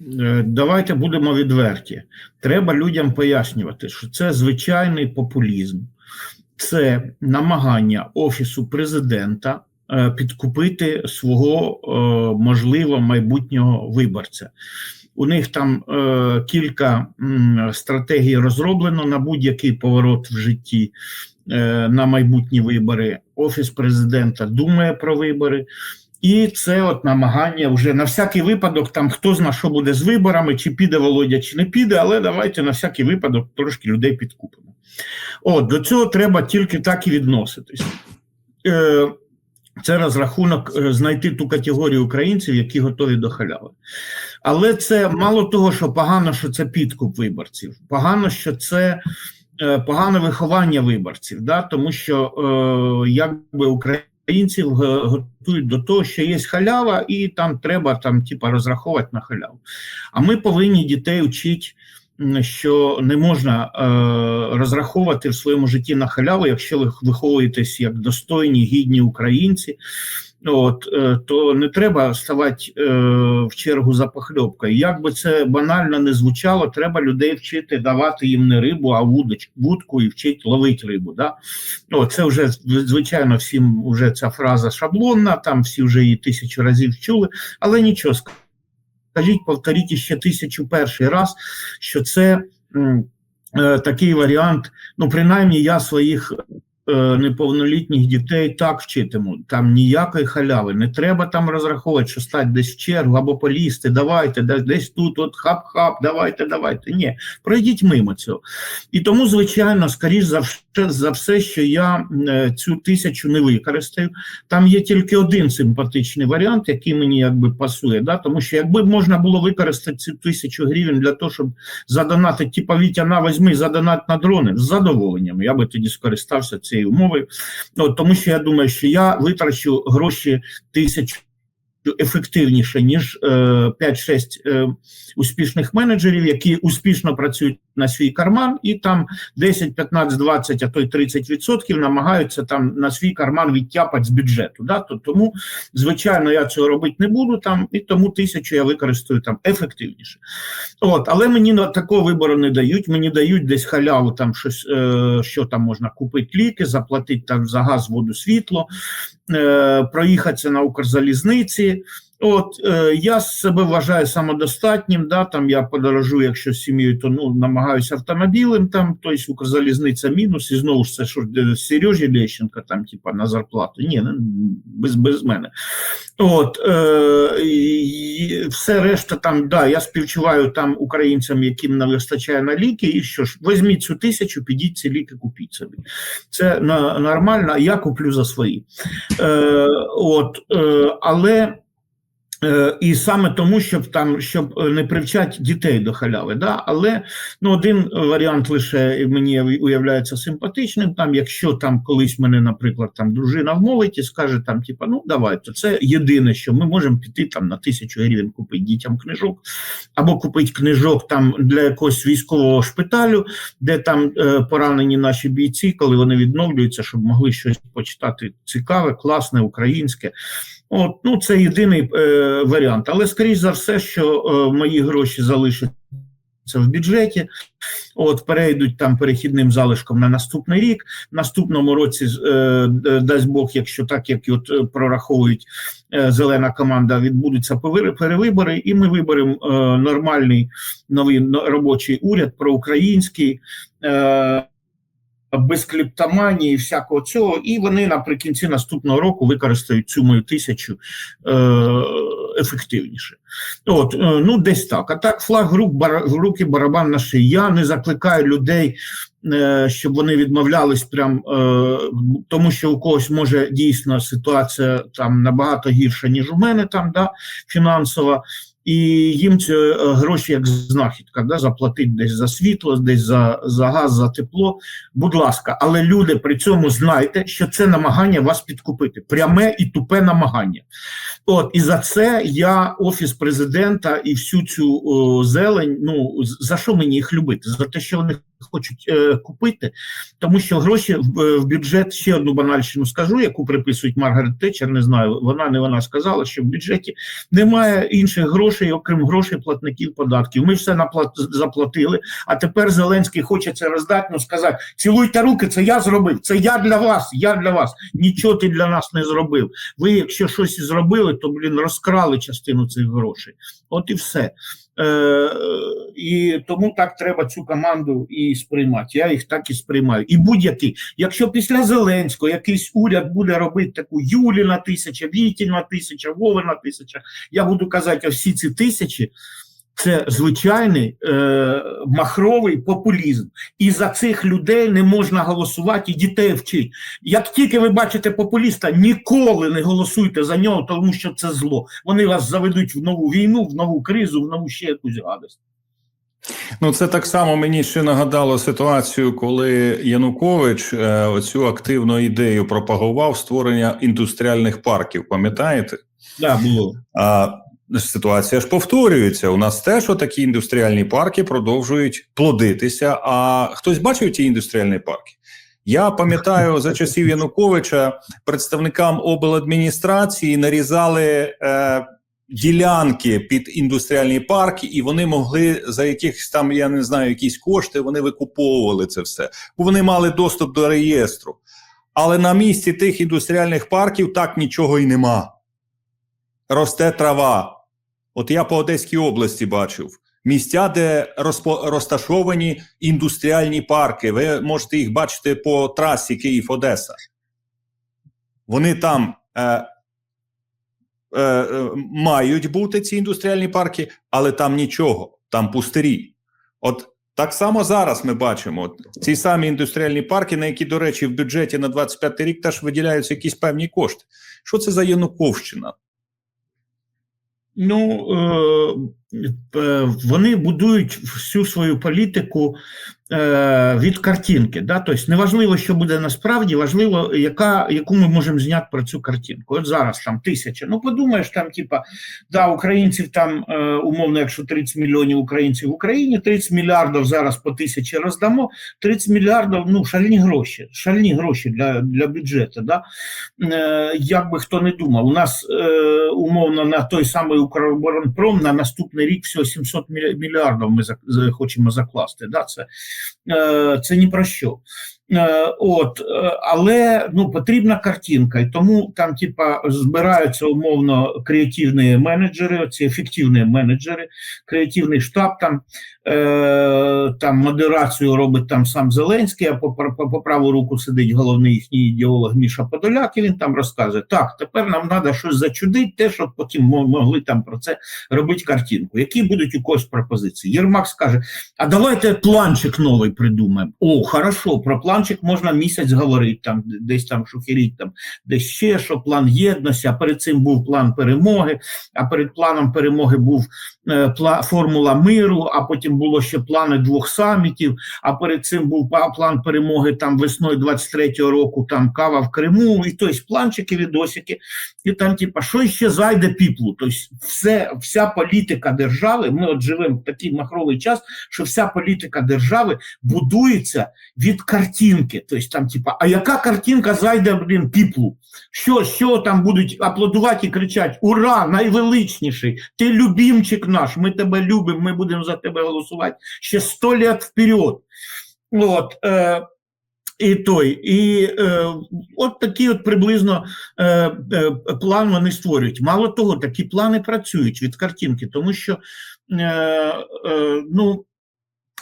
Е, Давайте будемо відверті. Треба людям пояснювати, що це звичайний популізм, це намагання Офісу президента е, підкупити свого е, можливо майбутнього виборця. У них там кілька стратегій розроблено на будь-який поворот в житті на майбутні вибори. Офіс президента думає про вибори. І це от намагання вже на всякий випадок, там хто зна, що буде з виборами, чи піде Володя, чи не піде, але давайте на всякий випадок трошки людей підкупимо. От, до цього треба тільки так і відноситись. Е, це розрахунок е, знайти ту категорію українців, які готові до халяви. Але це мало того, що погано, що це підкуп виборців, погано, що це е, погане виховання виборців, да? тому що е, якби українців готують до того, що є халява, і там треба там, типа, розраховувати на халяву. А ми повинні дітей вчити, що не можна е, розраховувати в своєму житті на халяву, якщо ви виховуєтесь як достойні, гідні українці. От е, то не треба ставати е, в чергу за похльопкою. Як би це банально не звучало, треба людей вчити давати їм не рибу, а вудоч, вудку і вчити ловити рибу. Да? О, це вже звичайно всім вже ця фраза шаблонна, там всі вже її тисячу разів чули, але нічого скажіть, повторіть ще тисячу перший раз, що це е, такий варіант. Ну, принаймні, я своїх неповнолітніх дітей так вчитиму. Там ніякої халяви. Не треба там розраховувати, що стати десь в чергу або полізти, давайте, де- десь тут, от хап-хап, давайте, давайте. Ні, пройдіть мимо цього. І тому, звичайно, скоріш за все, за все, що я е, цю тисячу не використаю. Там є тільки один симпатичний варіант, який мені якби пасує. Да? Тому що якби можна було використати цю тисячу гривень для того, щоб задонатити, типа Вітя, на візьми задонат на дрони з задоволенням. Я би тоді скористався цією умови. От, тому що я думаю, що я витрачу гроші тисячу ефективніше, ніж е, 5-6 е, успішних менеджерів, які успішно працюють на свій карман, і там 10, 15, 20, а то й 30 відсотків намагаються там на свій карман відтяпати з бюджету. Да? То, тому, звичайно, я цього робити не буду там, і тому тисячу я використаю там ефективніше. От, але мені на такого вибору не дають. Мені дають десь халяву, там щось, е, що там можна купити ліки, заплатити там за газ, воду, світло, е, проїхатися на Укрзалізниці. От е, я себе вважаю самодостатнім. Да, там я подорожую, якщо з сім'єю, то ну намагаюся автомобілем. Там тобто Укрзалізниця мінус, і знову ж це що е, Сережі Лещенка, там, типа на зарплату. Ні, ну, без, без мене. От е, і все решта там, да, я співчуваю там українцям, яким не вистачає на ліки, і що ж, візьміть цю тисячу, підіть ці ліки, купіть собі. Це на, нормально, я куплю за свої. Е, от, е, але І саме тому, щоб там щоб не привчати дітей до халяви. Да? Але ну, один варіант лише мені уявляється симпатичним. Там, якщо там колись мене, наприклад, там дружина вмовить і скаже, там, типа, ну давай, то це єдине, що ми можемо піти там на тисячу гривень купити дітям книжок, або купити книжок там для якогось військового шпиталю, де там е, поранені наші бійці, коли вони відновлюються, щоб могли щось почитати цікаве, класне, українське. От, ну, це єдиний е, варіант. Але скоріш за все, що е, мої гроші залишаться в бюджеті, от перейдуть там перехідним залишком на наступний рік. В наступному році, е, дасть Бог, якщо так, як от е, прораховують е, зелена команда, відбудуться перевибори, і ми виберемо е, нормальний новий робочий уряд, проукраїнський. Е, без кліптоманії і всякого цього, і вони наприкінці наступного року використають цю мою тисячу е, ефективніше. От, е, ну десь так. А так, флаг рук, бар, руки, барабан на шиї. Я не закликаю людей, е, щоб вони відмовлялись, прям е, тому що у когось може дійсно ситуація там набагато гірша, ніж у мене там, да, фінансова. І їм ці е, гроші як знахідка, да, заплатити десь за світло, десь за, за газ, за тепло. Будь ласка, але люди при цьому знайте, що це намагання вас підкупити, пряме і тупе намагання. От і за це я офіс президента і всю цю о, зелень. Ну за що мені їх любити? За те, що вони хочуть е, купити, тому що гроші в, е, в бюджет ще одну банальщину скажу, яку приписують Маргарет Тетчер, не знаю, вона не вона сказала, що в бюджеті немає інших грошей, окрім грошей платників податків. Ми все наплат, заплатили, а тепер Зеленський хоче це роздати, ну сказати, цілуйте руки, це я зробив, це я для вас, я для вас. Нічого ти для нас не зробив. Ви, якщо щось зробили, то блін розкрали частину цих грошей. От і все. Е, і тому так треба цю команду і сприймати. Я їх так і сприймаю. І будь-який, якщо після Зеленського якийсь уряд буде робити таку Юліна тисяча, Вітіна тисяча, Вовина тисяча, я буду казати, а всі ці тисячі. Це звичайний е, махровий популізм, і за цих людей не можна голосувати і дітей вчити. Як тільки ви бачите популіста, ніколи не голосуйте за нього, тому що це зло. Вони вас заведуть в нову війну, в нову кризу, в нову ще якусь гадость. Ну, це так само мені ще нагадало ситуацію, коли Янукович е, оцю активну ідею пропагував створення індустріальних парків. Пам'ятаєте? Да, було. А ситуація ж повторюється. У нас теж такі індустріальні парки продовжують плодитися. А хтось бачив ті індустріальні парки? Я пам'ятаю за часів Януковича представникам обладміністрації нарізали. Е, Ділянки під індустріальні парки, і вони могли за якихось там, я не знаю, якісь кошти, вони викуповували це все, бо вони мали доступ до реєстру. Але на місці тих індустріальних парків так нічого і нема. Росте трава. От я по Одеській області бачив місця, де розташовані індустріальні парки. Ви можете їх бачити по трасі Київ-Одеса. Вони там. Е, мають бути ці індустріальні парки, але там нічого, там пустирі. От так само зараз ми бачимо ці самі індустріальні парки, на які, до речі, в бюджеті на 25 рік теж виділяються якісь певні кошти. Що це за Януковщина? Ну е, вони будують всю свою політику е, від картинки. Да? Тобто неважливо, що буде насправді, важливо, яка, яку ми можемо зняти про цю картинку. От зараз там тисяча. Ну, подумаєш, там, типа, да, українців там е, умовно, якщо 30 мільйонів українців в Україні, 30 мільярдів зараз по тисячі роздамо, 30 мільярдів ну, шальні гроші, шальні гроші для для бюджету. Да? Як би хто не думав, у нас умовно на той самий Укроборонпром на наступний рік всього 700 мільярдів ми хочемо закласти. Да? Це, це ні про що. От, але ну потрібна картинка, і тому там, типа, збираються умовно креативні менеджери, оці ефективні менеджери, креативний штаб там е, там модерацію робить там сам Зеленський, а по, по, по праву руку сидить головний їхній ідеолог Міша Подоляк, і він там розказує: так, тепер нам треба щось зачудити, те, щоб потім могли там про це робити картинку. Які будуть у когось пропозиції? Єрмак скаже: а давайте планчик новий придумаємо. О, хорошо, про план планчик можна місяць говорити, там десь там шухеріть, там десь ще що план єдності. А перед цим був план перемоги. А перед планом перемоги був е, пла, формула миру. А потім було ще плани двох самітів. А перед цим був план перемоги там весною 23-го року. Там кава в Криму, і тобто планчики, відосики, і там, типа, що ще зайде піплу? Тобто, все, вся політика держави. Ми от живемо в такий махровий час, що вся політика держави будується від картин картинки. Тобто там, типа, а яка картинка зайде, блін, піплу? Що що там будуть аплодувати і кричати: Ура! Найвеличніший! Ти любімчик наш, ми тебе любимо, ми будемо за тебе голосувати ще сто літ вперед. От, е, і той, і е, от такі от приблизно е, е, план вони створюють. Мало того, такі плани працюють від картинки, тому що е, е, ну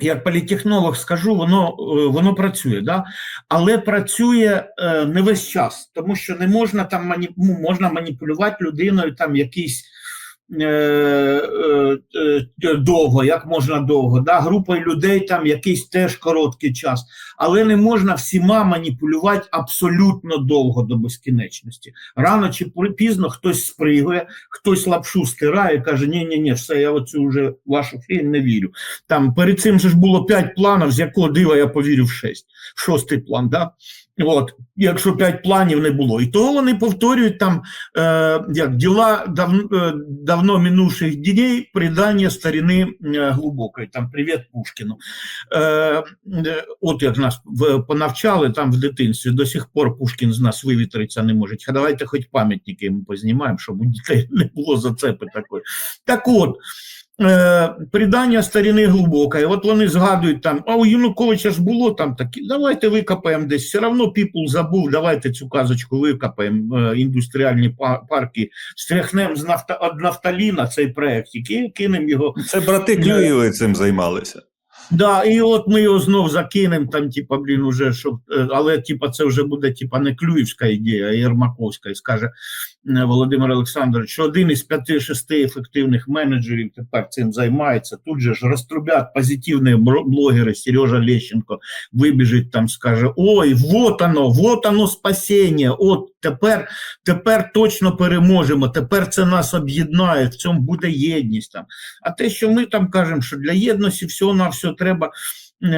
як політехнолог скажу, воно е, воно працює, да? але працює е, не весь час, тому що не можна там мані... Ну, можна маніпулювати людиною там е, довго, як можна довго, да? групою людей там якийсь теж короткий час, але не можна всіма маніпулювати абсолютно довго до безкінечності. Рано чи пізно хтось спригує, хтось лапшу стирає, і каже: ні ні ні все, я оцю вже вашу фільм не вірю. Там перед цим же ж було п'ять планів, з якого дива я повірив в шесть. Шостий план. Да? От, якщо п'ять планів не було. І того вони повторюють там е, як діла дав, е, давно минувших дней, предання старини е, глибокої. Там привіт Пушкіну. Е, е, от як нас в, понавчали там в дитинстві, до сих пор Пушкін з нас вивітритися не може. Давайте хоч пам'ятники йому познімаємо, щоб у дітей не було зацепи такої. Так от. Е, Придання старини глибоке. От вони згадують там, а у Януковича ж було там такі. Давайте викопаємо десь. Все одно піпул забув, давайте цю казочку викопаємо. Е, індустріальні па- парки, стряхнемо з нафта, нафталіна цей проект, і кинемо його Це брати Клюєви цим займалися. Да, і от ми його знов закинемо, там, типа, блін, уже, щоб, е, але типа, це вже буде типа, не Клюївська ідея, а Єрмаковська. І скаже е, Володимир Олександрович, один із п'яти-шести ефективних менеджерів тепер цим займається. Тут же ж розтрубять позитивні блогери, Сережа Лещенко вибіжить там, скаже: Ой, вот оно, вот оно спасіння. От тепер, тепер точно переможемо, тепер це нас об'єднає, в цьому буде єдність. Там. А те, що ми там кажемо, що для єдності всього на все треба е,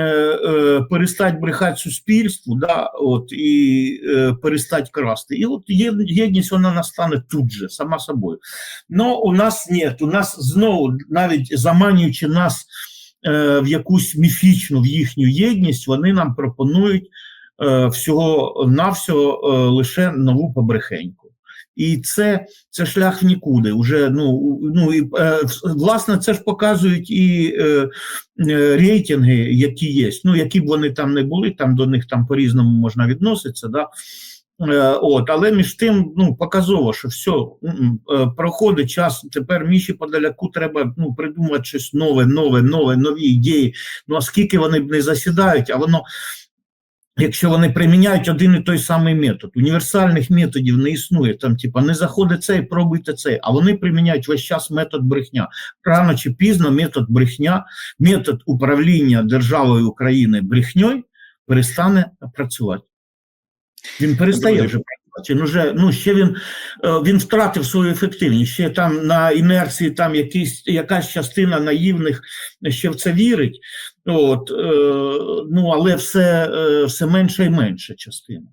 е, брехати суспільству, да, от, і е, перестати красти. І от єдність вона настане тут же, сама собою. Но у нас ні, у нас знову, навіть заманюючи нас е, в якусь міфічну в їхню єдність, вони нам пропонують е, всього навсього е, лише нову побрехеньку. І це, це шлях в нікуди. Уже, ну, ну, і, е, власне, це ж показують і е, е, рейтинги, які є. Ну, які б вони там не були, там до них там по-різному можна відноситися. Да? Е, От, але між тим ну, показово, що все, е, проходить час. Тепер Міші Подаляку треба ну, придумати щось нове, нове, нове, нові ідеї. Ну а скільки вони б не засідають, а воно якщо вони приміняють один і той самий метод. Універсальних методів не існує. Там, типа, не заходить цей, пробуйте цей. А вони приміняють весь час метод брехня. Рано чи пізно метод брехня, метод управління державою України брехньою перестане працювати. Він перестає вже працювати. Він уже, ну, ще він, е, він втратив свою ефективність. Ще там на інерції там якісь, якась частина наївних ще в це вірить. От, е, ну, але все, е, все менше і менше частина.